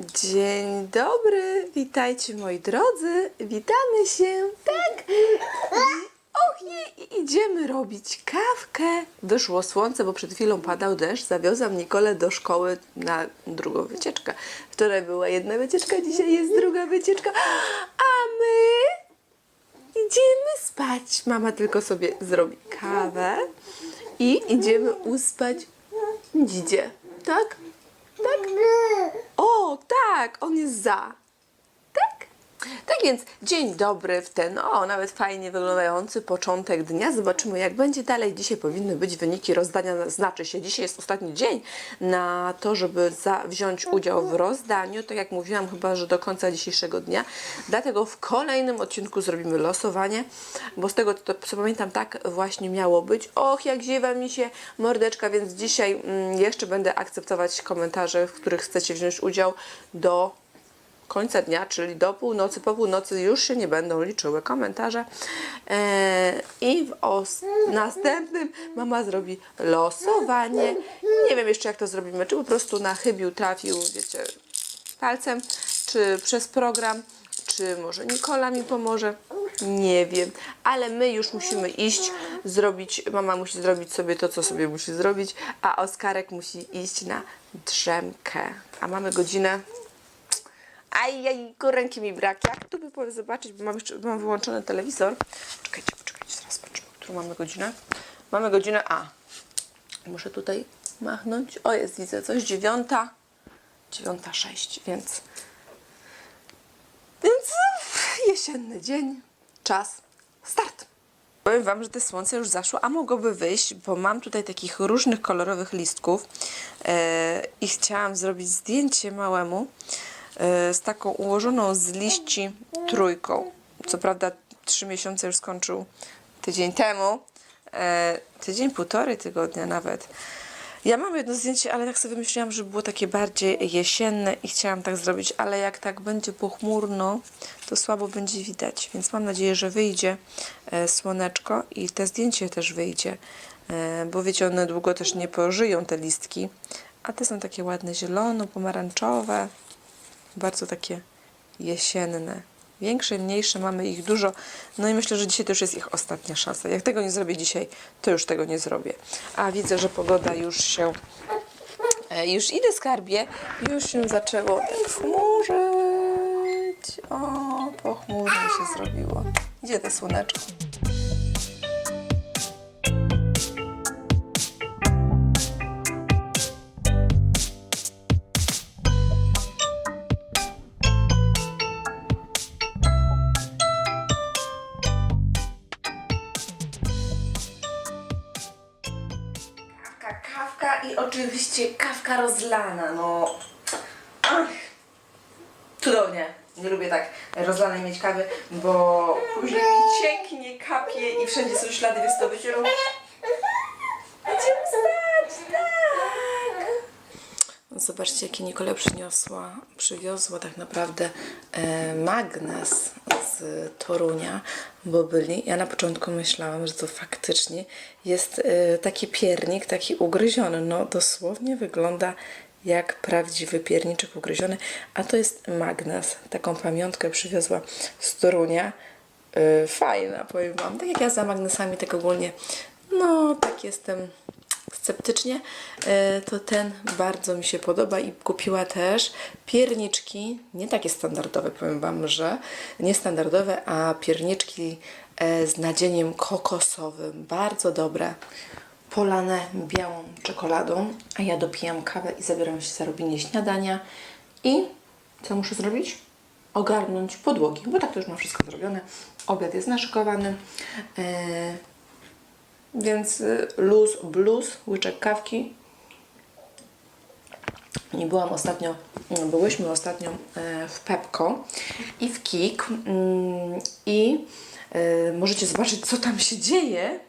Dzień dobry, witajcie moi drodzy, witamy się, tak? Och nie, i idziemy robić kawkę. Wyszło słońce, bo przed chwilą padał deszcz, zawiozłam Nikolę do szkoły na drugą wycieczkę. Wczoraj była jedna wycieczka, dzisiaj jest druga wycieczka, a my idziemy spać. Mama tylko sobie zrobi kawę i idziemy uspać dzidzie, tak? Tak? Tak, on jest za. Tak? Więc dzień dobry w ten, o, nawet fajnie wyglądający początek dnia. Zobaczymy, jak będzie dalej. Dzisiaj powinny być wyniki rozdania. Znaczy się, dzisiaj jest ostatni dzień na to, żeby za, wziąć udział w rozdaniu. Tak jak mówiłam, chyba, że do końca dzisiejszego dnia. Dlatego w kolejnym odcinku zrobimy losowanie, bo z tego, to, co pamiętam, tak właśnie miało być. Och, jak ziewa mi się mordeczka, więc dzisiaj mm, jeszcze będę akceptować komentarze, w których chcecie wziąć udział do końca dnia, czyli do północy, po północy już się nie będą liczyły komentarze. Eee, I w następnym mama zrobi losowanie. Nie wiem jeszcze jak to zrobimy, czy po prostu na chybił trafił, wiecie, palcem, czy przez program, czy może Nikola mi pomoże. Nie wiem, ale my już musimy iść, zrobić, mama musi zrobić sobie to, co sobie musi zrobić, a Oskarek musi iść na drzemkę. A mamy godzinę Aj, aj, ręki mi brak. Jak tu by zobaczyć, bo mam jeszcze mam wyłączony telewizor. Czekajcie, poczekajcie, zaraz patrzmy, którą mamy godzinę. Mamy godzinę A. Muszę tutaj machnąć. O, jest, widzę coś. Dziewiąta. Dziewiąta sześć, więc... Więc jesienny dzień. Czas. Start. Powiem Wam, że te słońce już zaszło, a mogłoby wyjść, bo mam tutaj takich różnych kolorowych listków e, i chciałam zrobić zdjęcie małemu z taką ułożoną z liści trójką. Co prawda trzy miesiące już skończył tydzień temu, e, tydzień, półtorej tygodnia nawet. Ja mam jedno zdjęcie, ale tak sobie myślałam, że było takie bardziej jesienne i chciałam tak zrobić, ale jak tak będzie pochmurno, to słabo będzie widać, więc mam nadzieję, że wyjdzie e, słoneczko i te zdjęcie też wyjdzie, e, bo wiecie, one długo też nie pożyją te listki, a te są takie ładne zielono, pomarańczowe, bardzo takie jesienne. Większe, mniejsze, mamy ich dużo. No i myślę, że dzisiaj to już jest ich ostatnia szansa. Jak tego nie zrobię dzisiaj, to już tego nie zrobię. A widzę, że pogoda już się. E, Już idę skarbie, już się zaczęło chmurzyć. O, pochmurnie się zrobiło. Gdzie to słoneczko? Kawka, kawka i oczywiście kawka rozlana, no. Cudownie. Nie lubię tak rozlanej mieć kawy, bo później mi cieknie, kapie i wszędzie są ślady, wycieram. Idziemy spać, tak. Zobaczcie, jakie Nikola przyniosła, przywiozła tak naprawdę e, magnes z Torunia, bo byli. Ja na początku myślałam, że to faktycznie jest e, taki piernik, taki ugryziony. No dosłownie wygląda jak prawdziwy pierniczek ugryziony, a to jest magnes. Taką pamiątkę przywiozła z Torunia. E, fajna, powiem Wam. Tak jak ja za magnesami, tak ogólnie, no tak jestem sceptycznie, e, to ten bardzo mi się podoba i kupiła też pierniczki, nie takie standardowe, powiem Wam, że niestandardowe, a pierniczki e, z nadzieniem kokosowym, bardzo dobre, polane białą czekoladą, a ja dopijam kawę i zabieram się za robienie śniadania i co muszę zrobić? Ogarnąć podłogi, bo tak to już mam wszystko zrobione. Obiad jest naszykowany. Więc y, luz, blues, łyczek kawki. Nie byłam ostatnio, byłyśmy ostatnio e, w Pepko i w Kik mm, i e, możecie zobaczyć, co tam się dzieje.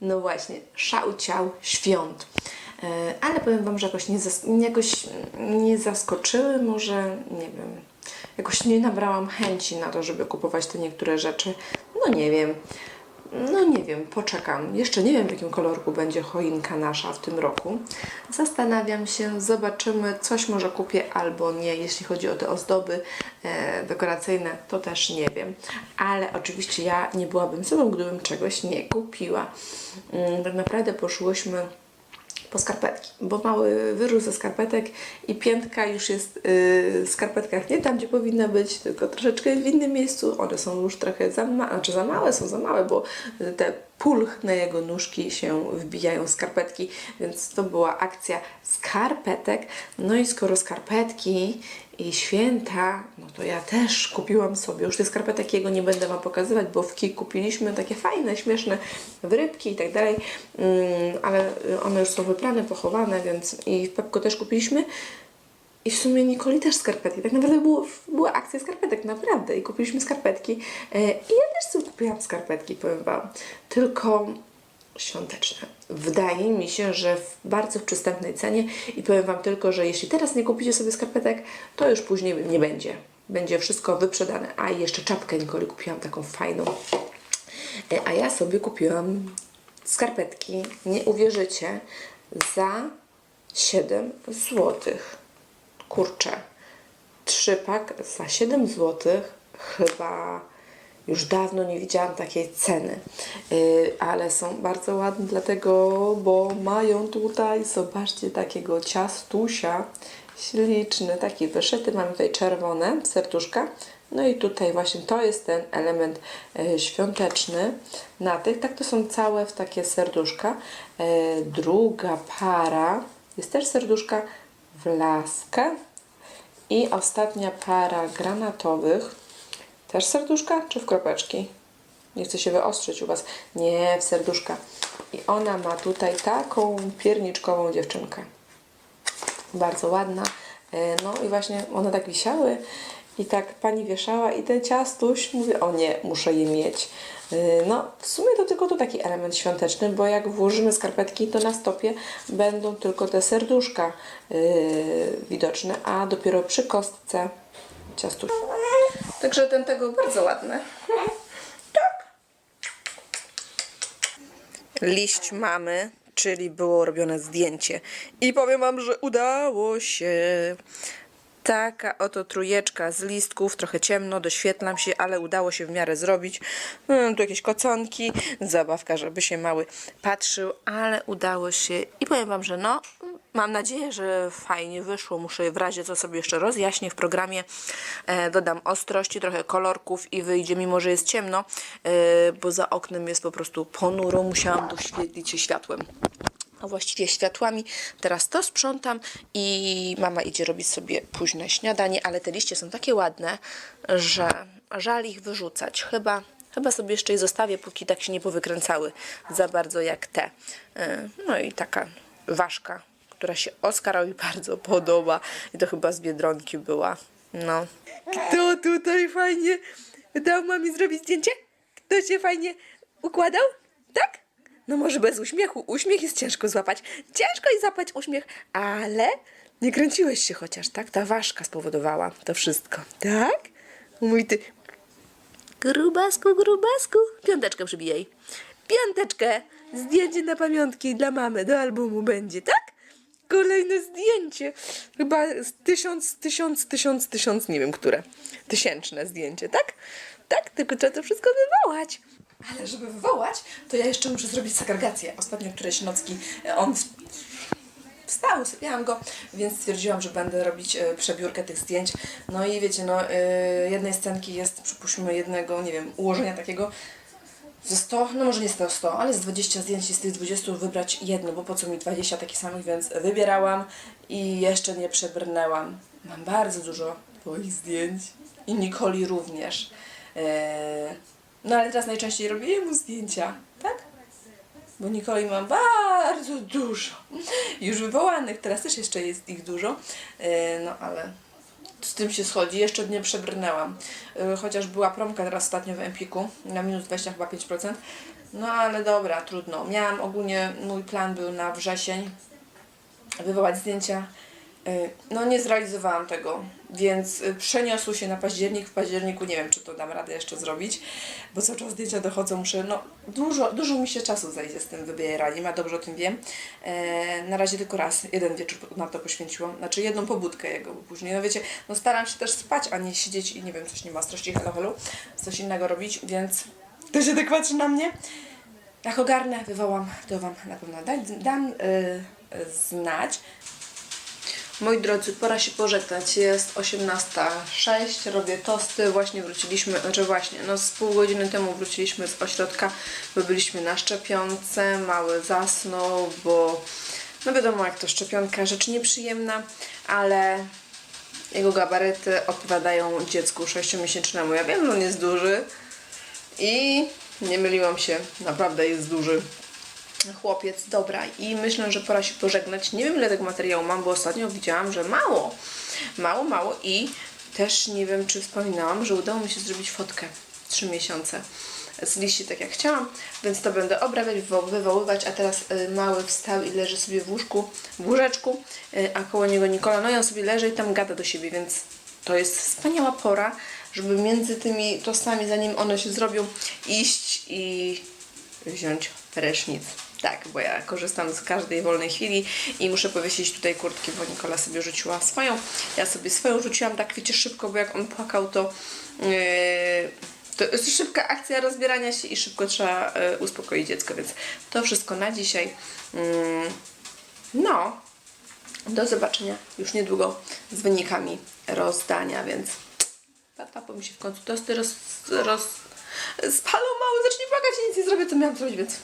No właśnie, szałciał świąt. E, Ale powiem Wam, że jakoś nie, jakoś nie zaskoczyły, może nie wiem. Jakoś nie nabrałam chęci na to, żeby kupować te niektóre rzeczy. No nie wiem. No nie wiem, poczekam. Jeszcze nie wiem, w jakim kolorku będzie choinka nasza w tym roku. Zastanawiam się, zobaczymy. Coś może kupię albo nie. Jeśli chodzi o te ozdoby e, dekoracyjne, to też nie wiem. Ale oczywiście ja nie byłabym sobą, gdybym czegoś nie kupiła. Mm, tak naprawdę poszłyśmy po skarpetki, bo mały wyrósł ze skarpetek i piętka już jest yy, w skarpetkach nie tam, gdzie powinna być, tylko troszeczkę w innym miejscu. One są już trochę za małe, znaczy za małe, są za małe, bo te pulchne jego nóżki się wbijają skarpetki, więc to była akcja skarpetek. No i skoro skarpetki i święta, no to ja też kupiłam sobie. Już tych skarpetek jego nie będę Wam pokazywać, bo w KIK kupiliśmy takie fajne, śmieszne wyrybki i tak dalej, mm, ale one już są wyprane, pochowane, więc i w Pepko też kupiliśmy. I w sumie Nikoli też skarpetki. Tak naprawdę było, była akcja skarpetek, naprawdę. I kupiliśmy skarpetki. E, I ja też sobie kupiłam skarpetki, powiem Wam. Tylko świąteczne. Wydaje mi się, że w bardzo przystępnej cenie i powiem Wam tylko, że jeśli teraz nie kupicie sobie skarpetek, to już później nie będzie. Będzie wszystko wyprzedane. A jeszcze czapkę Nikoli kupiłam taką fajną. E, A ja sobie kupiłam skarpetki, nie uwierzycie, za 7 złotych kurczę, trzypak za 7 zł chyba już dawno nie widziałam takiej ceny, Yy, ale są bardzo ładne dlatego, bo mają tutaj, zobaczcie, takiego ciastusia, śliczny, taki wyszyty, mamy tutaj czerwone serduszka, no i tutaj właśnie to jest ten element e, świąteczny. Na tych, tak to są całe w takie serduszka. E, druga para jest też serduszka w laskę. I ostatnia para granatowych, też serduszka czy w kropeczki? Nie chcę się wyostrzyć u Was. Nie, w serduszka. I ona ma tutaj taką pierniczkową dziewczynkę. Bardzo ładna. E, No i właśnie one tak wisiały i tak pani wieszała i ten ciastuś mówię, o nie, muszę je mieć. E, No, w sumie to tylko to taki element świąteczny, bo jak włożymy skarpetki, to na stopie będą tylko te serduszka e, widoczne, a dopiero przy kostce ciastuś. Także ten tego bardzo ładny. Tak. Liść mamy, czyli było robione zdjęcie. I powiem Wam, że udało się. Taka oto trójeczka z listków, trochę ciemno, doświetlam się, ale udało się w miarę zrobić. Mm, tu jakieś koconki, zabawka, żeby się mały patrzył, ale udało się. I powiem Wam, że no, mam nadzieję, że fajnie wyszło. Muszę w razie co sobie jeszcze rozjaśnię w programie. E, dodam ostrości, trochę kolorków i wyjdzie, mimo że jest ciemno, e, bo za oknem jest po prostu ponuro. Musiałam doświetlić się światłem a właściwie światłami. Teraz to sprzątam i mama idzie robić sobie późne śniadanie, ale te liście są takie ładne, że żal ich wyrzucać. Chyba, chyba sobie jeszcze je zostawię, póki tak się nie powykręcały za bardzo jak te. Yy, No i taka ważka, która się Oskarowi bardzo podoba i to chyba z Biedronki była. No. Kto tutaj fajnie dał mamie zrobić zdjęcie? Kto się fajnie układał? Tak? No może bez uśmiechu. Uśmiech jest ciężko złapać. Ciężko jest złapać uśmiech, ale nie kręciłeś się chociaż, tak? Ta ważka spowodowała to wszystko. Tak? Mój ty... Grubasku, grubasku. Piąteczkę przybijaj. Piąteczkę. Zdjęcie na pamiątki dla mamy do albumu będzie, tak? Kolejne zdjęcie. Chyba tysiąc, tysiąc, tysiąc, tysiąc, nie wiem które. Tysięczne zdjęcie, tak? Tak, tylko trzeba to wszystko wywołać. Ale żeby wywołać, to ja jeszcze muszę zrobić segregację. Ostatnio któreś nocki e, on wstał, sypiałam go, więc stwierdziłam, że będę robić e, przebiórkę tych zdjęć. No i wiecie, no e, jednej scenki jest, przypuśćmy jednego, nie wiem, ułożenia takiego ze 100, no może nie 100, 100, ale z 20 zdjęć i z tych 20 wybrać jedno, bo po co mi 20 takich samych, więc wybierałam i jeszcze nie przebrnęłam. Mam bardzo dużo twoich zdjęć i Nikoli również. Eee, no ale teraz najczęściej robię jemu zdjęcia, tak? Bo Nikoli mam bardzo dużo. Już wywołanych, teraz też jeszcze jest ich dużo. Eee, no ale z tym się schodzi. Jeszcze nie przebrnęłam. Yy, Chociaż była promka teraz ostatnio w Empiku na minus 20 chyba 5%. No ale dobra, trudno. Miałam ogólnie, mój plan był na wrzesień wywołać zdjęcia. Y, No nie zrealizowałam tego, więc y, przeniosło się na październik. W październiku nie wiem, czy to dam radę jeszcze zrobić, bo cały czas zdjęcia dochodzą, muszę, no dużo, dużo mi się czasu zajdzie z tym wybieraniem, a dobrze o tym wiem. E, na razie tylko raz, jeden wieczór na to poświęciłam, znaczy jedną pobudkę jego, bo później, no wiecie, no staram się też spać, a nie siedzieć i nie wiem, coś nie ma halo, halo, coś innego robić, więc to się tak patrzy na mnie. Jak ogarnę, wywołam, to Wam na pewno dam, dam y, y, znać. Moi drodzy, pora się pożegnać. Jest 18.06, robię tosty. Właśnie wróciliśmy, znaczy właśnie, no z pół godziny temu wróciliśmy z ośrodka, bo byliśmy na szczepionce. Mały zasnął, bo no wiadomo jak to szczepionka, rzecz nieprzyjemna, ale jego gabaryty odpowiadają dziecku 6-miesięcznemu. Ja wiem, że on jest duży i nie myliłam się, naprawdę jest duży chłopiec, dobra i myślę, że pora się pożegnać. Nie wiem ile tego materiału mam, bo ostatnio widziałam, że mało, mało, mało i też nie wiem, czy wspominałam, że udało mi się zrobić fotkę. 3 miesiące. Z liści, tak jak chciałam, więc to będę obrabiać, wywo- wywoływać, a teraz y, mały wstał i leży sobie w łóżku, w łóżeczku, y, a koło niego Nikola, no i on sobie leży i tam gada do siebie, więc to jest wspaniała pora, żeby między tymi tostami, zanim one się zrobią, iść i wziąć prysznic. Tak, bo ja korzystam z każdej wolnej chwili i muszę powiesić tutaj kurtki, bo Nikola sobie rzuciła swoją. Ja sobie swoją rzuciłam tak wiecie szybko, bo jak on płakał, to, yy, to jest szybka akcja rozbierania się i szybko trzeba yy, uspokoić dziecko, więc to wszystko na dzisiaj. Yy, no, do zobaczenia już niedługo z wynikami rozdania, więc tata, mi się w końcu tosty roz, roz, spalą mały, zacznie płakać i nic nie zrobię, co miałam zrobić, więc